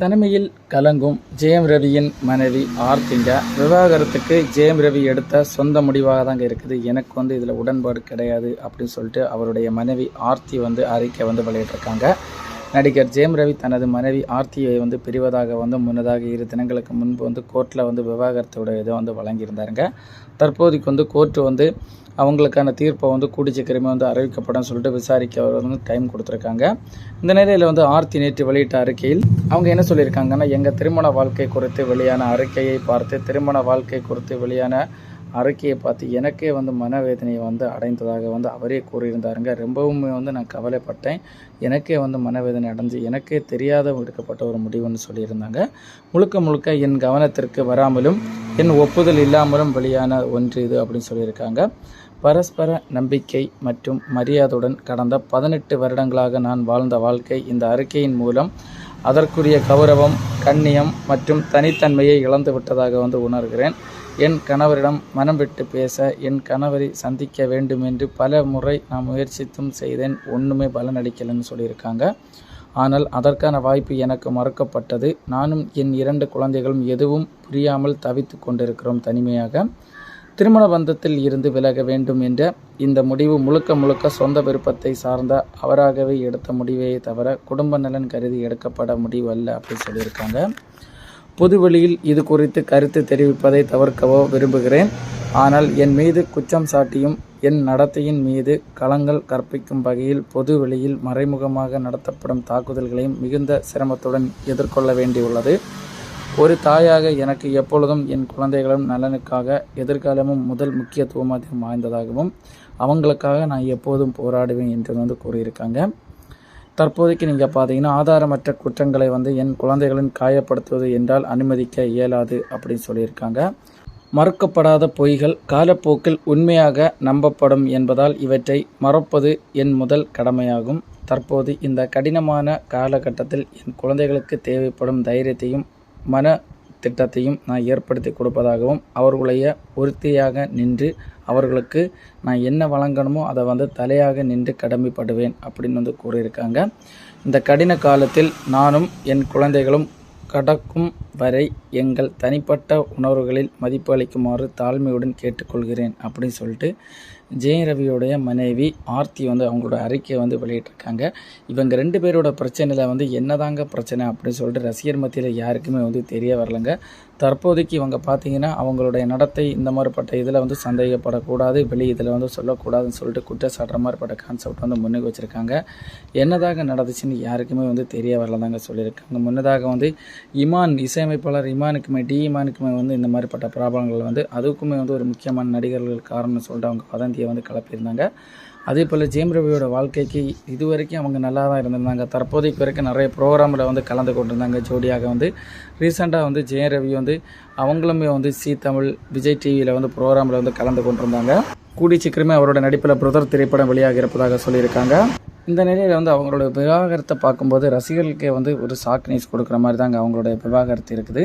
தனிமையில் கலங்கும் ஜெயம் ரவியின் மனைவி ஆர்த்திங்க விவாகரத்துக்கு ஜெயம் ரவி எடுத்த சொந்த முடிவாக தாங்க இருக்குது. எனக்கு வந்து இதில் உடன்பாடு கிடையாது அப்படின்னு சொல்லிட்டு அவருடைய மனைவி ஆர்த்தி வந்து அறிக்கை வந்து வெளியிட்டிருக்காங்க. நடிகர் ஜெயம் ரவி தனது மனைவி ஆர்த்தியை வந்து பிரிவதாக வந்து முன்னதாக இரு தினங்களுக்கு முன்பு வந்து கோர்ட்டில் வந்து விவாகரத்தோட இதை வந்து வழங்கியிருந்தாருங்க. தற்போதைக்கு வந்து கோர்ட்டு வந்து அவங்களுக்கான தீர்ப்பை வந்து கூடி சீக்கிரமே வந்து அறிவிக்கப்படும் சொல்லிட்டு விசாரிக்க வந்து டைம் கொடுத்துருக்காங்க. இந்த நிலையில் வந்து ஆர்த்தி நேற்று வெளியிட்ட அறிக்கையில் அவங்க என்ன சொல்லியிருக்காங்கன்னா எங்கள் திருமண வாழ்க்கை குறித்து வெளியான அறிக்கையை பார்த்து திருமண வாழ்க்கை குறித்து வெளியான அறிக்கையை பார்த்து எனக்கே வந்து மனவேதனையை வந்து அடைந்ததாக வந்து அவரே கூறியிருந்தாருங்க. ரொம்பவுமே வந்து நான் கவலைப்பட்டேன். எனக்கே வந்து மனவேதனை அடைஞ்சு எனக்கே தெரியாத எடுக்கப்பட்ட ஒரு முடிவுன்னு சொல்லியிருந்தாங்க. முழுக்க முழுக்க என் கவனத்திற்கு வராமலும் என் ஒப்புதல் இல்லாமலும் வெளியான ஒன்று இது அப்படின்னு சொல்லியிருக்காங்க. பரஸ்பர நம்பிக்கை மற்றும் மரியாதையுடன் கடந்த பதினெட்டு வருடங்களாக நான் வாழ்ந்த வாழ்க்கை இந்த அறிக்கையின் மூலம் அதற்குரிய கௌரவம் கண்ணியம் மற்றும் தனித்தன்மையை இழந்து விட்டதாக வந்து உணர்கிறேன். என் கணவரிடம் மனம் விட்டு பேச என் கணவரை சந்திக்க வேண்டும் என்று பல முறை நான் முயற்சித்தும் செய்தேன். ஒன்றுமே பலனளிக்கலைன்னு சொல்லியிருக்காங்க. ஆனால் அதற்கான வாய்ப்பு எனக்கு மறுக்கப்பட்டது. நானும் என் இரண்டு குழந்தைகளும் எதுவும் புரியாமல் தவித்து கொண்டிருக்கிறோம் தனிமையாக. திருமண பந்தத்தில் இருந்து விலக வேண்டும் என்ற இந்த முடிவு முழுக்க முழுக்க சொந்த விருப்பத்தை சார்ந்த அவராகவே எடுத்த முடிவே தவிர குடும்ப நலன் கருதி எடுக்கப்பட முடிவு அல்ல அப்படின்னு சொல்லியிருக்காங்க. பொதுவெளியில் இது குறித்து கருத்து தெரிவிப்பதை தவிர்க்கவோ விரும்புகிறேன். ஆனால் என் மீது குற்றம் சாட்டியும் என் நடத்தையின் மீது களங்கள் கற்பிக்கும் வகையில் பொது வெளியில் மறைமுகமாக நடத்தப்படும் தாக்குதல்களையும் மிகுந்த சிரமத்துடன் எதிர்கொள்ள வேண்டியுள்ளது. ஒரு தாயாக எனக்கு எப்பொழுதும் என் குழந்தைகளும் நலனுக்காக எதிர்காலமும் முதல் முக்கியத்துவமாக வாய்ந்ததாகவும் அவங்களுக்காக நான் எப்போதும் போராடுவேன் என்று வந்து கூறியிருக்காங்க. தற்போதைக்கு நீங்கள் பார்த்தீங்கன்னா ஆதாரமற்ற குற்றங்களை வந்து என் குழந்தைகளின் காயப்படுத்துவது என்றால் அனுமதிக்க இயலாது அப்படின்னு சொல்லியிருக்காங்க. மறுக்கப்படாத பொய்கள் காலப்போக்கில் உண்மையாக நம்பப்படும் என்பதால் இவற்றை மறப்பது என் முதல் கடமையாகும். தற்போது இந்த கடினமான காலகட்டத்தில் என் குழந்தைகளுக்கு தேவைப்படும் தைரியத்தையும் மன திட்டத்தையும் நான் ஏற்படுத்தி கொடுப்பதாகவும் அவர்களுடைய உறுதியாக நின்று அவர்களுக்கு நான் என்ன வழங்கணுமோ அதை வந்து தலையாக நின்று கடமைப்படுவேன் அப்படின்னு வந்து கூறியிருக்காங்க. இந்த கடின காலத்தில் நானும் என் குழந்தைகளும் கடக்கும் வரை எங்கள் தனிப்பட்ட உணர்வுகளில் மதிப்பு அளிக்குமாறு தாழ்மையுடன் கேட்டுக்கொள்கிறேன் அப்படின்னு சொல்லிட்டு ஜெய ரவியோடைய மனைவி ஆர்த்தி வந்து அவங்களோட அறிக்கையை வந்து வெளியிட்டிருக்காங்க. இவங்க ரெண்டு பேரோட பிரச்சனையில் வந்து என்னதாங்க பிரச்சனை அப்படின்னு சொல்லிட்டு ரசிகர் மத்தியில் யாருக்குமே வந்து தெரிய வரலங்க. தற்போதைக்கு இவங்க பார்த்தீங்கன்னா அவங்களுடைய நடத்தை இந்த மாதிரிப்பட்ட இதில் வந்து சந்தேகப்படக்கூடாது வெளி இதில் வந்து சொல்லக்கூடாதுன்னு சொல்லிட்டு குற்றச்சாட்டுற மாதிரிப்பட்ட கான்செப்ட் வந்து முன்னுக்கு வச்சுருக்காங்க. என்னதாக நடந்துச்சுன்னு யாருக்குமே வந்து தெரிய வரலதாங்க சொல்லியிருக்காங்க. முன்னதாக வந்து இமான் இசையமைப்பாளர் இமானுக்குமே டி இமானுக்குமே வந்து இந்த மாதிரிப்பட்ட ப்ராப்ளங்கள் வந்து அதுக்குமே வந்து ஒரு முக்கியமான நடிகர்கள் காரணம்னு சொல்லிட்டு அவங்க வதந்தியை வந்து கலப்பியிருந்தாங்க. அதே போல் ஜெயம் ரவியோட வாழ்க்கைக்கு இது வரைக்கும் அவங்க நல்லா தான் இருந்திருந்தாங்க. தற்போதைக்கு வரைக்கும் நிறைய ப்ரோக்ராமில் வந்து கலந்து கொண்டிருந்தாங்க. ஜோடியாக வந்து ரீசெண்டாக வந்து ஜெயம் ரவி வந்து அவங்களுமே வந்து சி தமிழ் விஜய் டிவியில் வந்து ப்ரோக்ராமில் வந்து கலந்து கொண்டிருந்தாங்க. கூடி சீக்கிரமே அவரோட நடிப்பில் பிரதர் திரைப்படம் வெளியாக இருப்பதாக சொல்லியிருக்காங்க. இந்த நிலையில் வந்து அவங்களோட விவாகரத்தை பார்க்கும்போது ரசிகர்களுக்கே வந்து ஒரு ஷாக் நியூஸ் கொடுக்குற மாதிரி தாங்க அவங்களோட விவாகரத்து இருக்குது.